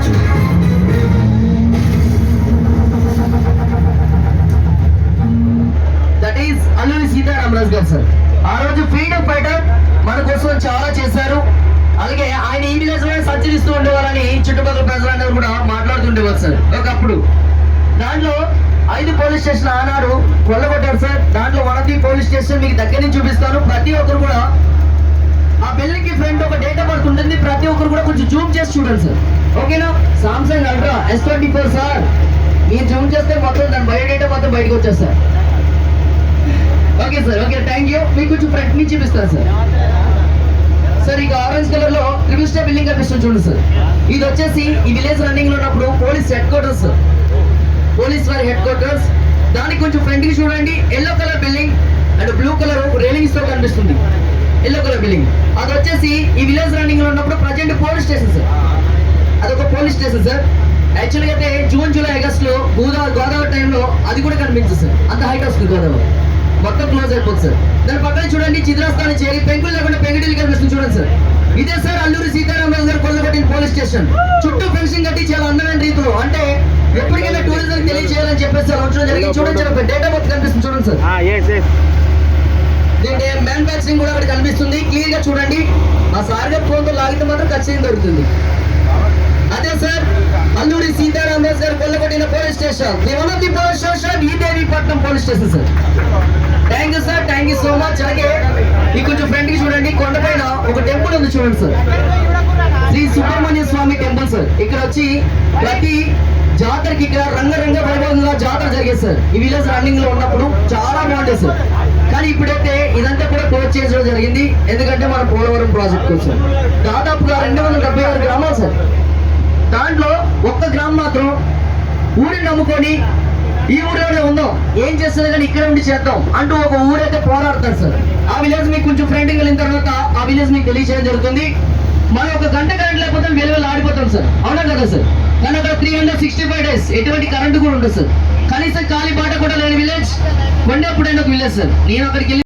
Raju that is Alluri Sitaramaraju గారు sir ఆ రోజు ఫ్రీడమ్ ఫైటర్ మన కోసం చాలా చేశారు. అలాగే ఆయన ఈ విలేజ్ సంచరిస్తూ ఉండేవారని చుట్టుపక్కల ప్రజలందరూ కూడా మాట్లాడుతుండేవారు సార్ ఒకప్పుడు దాంట్లో ఐదు పోలీస్ స్టేషన్ ఆనాడు కొల్లగొట్టారు సార్ దాంట్లో వన్ పోలీస్ స్టేషన్ మీకు దగ్గర నుంచి చూపిస్తాను. ప్రతి ఒక్కరు కూడా ఆ బిల్డింగ్కి ఫ్రంట్ ఒక్కరు కూడా కొంచెం జూమ్ చేసి చూడండి సార్. ఓకేనా? Samsung Ultra S twenty four sir. మీరు జూమ్ చేస్తే మొత్తం దాని బయోడేటా మొత్తం బయటకు వచ్చేస్తారు. Okay sir okay thank you మీకు కొంచెం ఫ్రంట్ నుంచి చూపిస్తాను సార్. సార్ ఇక ఆరెంజ్ కలర్లో త్రిబుల్ స్టార్ బిల్డింగ్ కనిపిస్తుంది చూడండి సార్. ఇది వచ్చేసి ఈ విలేజ్ రన్నింగ్లో ఉన్నప్పుడు police headquarters sir. Police వారి హెడ్ క్వార్టర్స్ దానికి కొంచెం ఫ్రంట్కి చూడండి. Yellow colour building and blue colour రైలింగ్స్తో కనిపిస్తుంది. ఎల్లో కలర్ బిల్డింగ్ అది వచ్చేసి ఈ విలేజ్ రన్నింగ్లో ఉన్నప్పుడు ప్రజెంట్ పోలీస్ స్టేషన్ సార్ అదొక పోలీస్ స్టేషన్ సార్ యాక్చువల్గా అయితే జూన్ జూలై ఆగస్ట్లో గోదావరి గోదావరి టైంలో అది కూడా కనిపించదు సార్ అంత హైట్ వస్తుంది గోదావరి. మొత్తం క్లోజ్ అయిపోతుంది సార్ దాని పక్కన చూడండి చిద్రాస్థానం చేరి పెంకులు లేకుండా పెంకుటిల్లు కనిపిస్తుంది చూడండి సార్ ఇదే సార్ అల్లూరి సీతారామరాజు గారు కొల్లగొట్టిన పోలీస్ స్టేషన్ చుట్టూ ఫెన్సింగ్ కట్టి చాలా అందమైన రీతిలో అంటే ఎప్పటికైనా టూరిజం తెలియజేయాలని చెప్పేసి సార్ జరిగింది. చూడండి సార్ డేటా బర్త్ కనిపిస్తుంది చూడండి సార్ ఏంటంటే మ్యానుఫ్యాక్చరింగ్ కూడా అక్కడ కనిపిస్తుంది. క్లియర్గా చూడండి. ఆ సార్ గారు ఫోన్తో లాగితే మాత్రం ఖచ్చితంగా దొరుకుతుంది. అదే సార్ అల్లూరి సీతారామరాజు గారు కొల్లగొట్టిన police station. The one of the police station ఈ Devipatnam police station sir. Thank you sir thank you so much అలాగే ఈ కొంచెం ఫ్రంట్కి చూడండి. కొండపైన ఒక టెంపుల్ ఉంది చూడండి sir. Shri Subrahmanya Swamy temple sir. ఇక్కడ వచ్చి ప్రతి జాతరకి ఇక్కడ రంగరంగ వైభవంగా జాతర జరిగేది సార్. ఈ విలేజ్ రన్నింగ్లో ఉన్నప్పుడు చాలా బాగుంటుంది సార్. కానీ ఇప్పుడైతే ఇదంతా కూడా క్లోజ్ చేయడం జరిగింది. ఎందుకంటే మన పోలవరం ప్రాజెక్ట్ కోసం. దాదాపుగా రెండు వందల డెబ్బై ఆరు గ్రామాలు సార్. దాంట్లో ఒక్క గ్రామం మాత్రం ఊరిని నమ్ముకొని ఈ ఊరిలోనే ఉందాం. ఏం చేస్తుంది కానీ ఇక్కడ ఉండి చేద్దాం అంటూ ఒక ఊరైతే పోరాడతారు సార్. ఆ విలేజ్ మీకు కొంచెం ఫ్రెండ్కి వెళ్ళిన తర్వాత ఆ విలేజ్ మీకు తెలియజేయడం జరుగుతుంది. మనం ఒక గంట కరెంట్ లేకపోతే వెలువెల ఆడిపోతాం సార్. అవునా కదా సార్? కానీ అక్కడ three hundred sixty five days ఎటువంటి కరెంట్ కూడా ఉండదు సార్. కనీసం ఖాళీ బాట కూడా లేని విలేజ్ కొండెప్పుడైనా ఒక విలేజ్ సార్ నేను అక్కడికి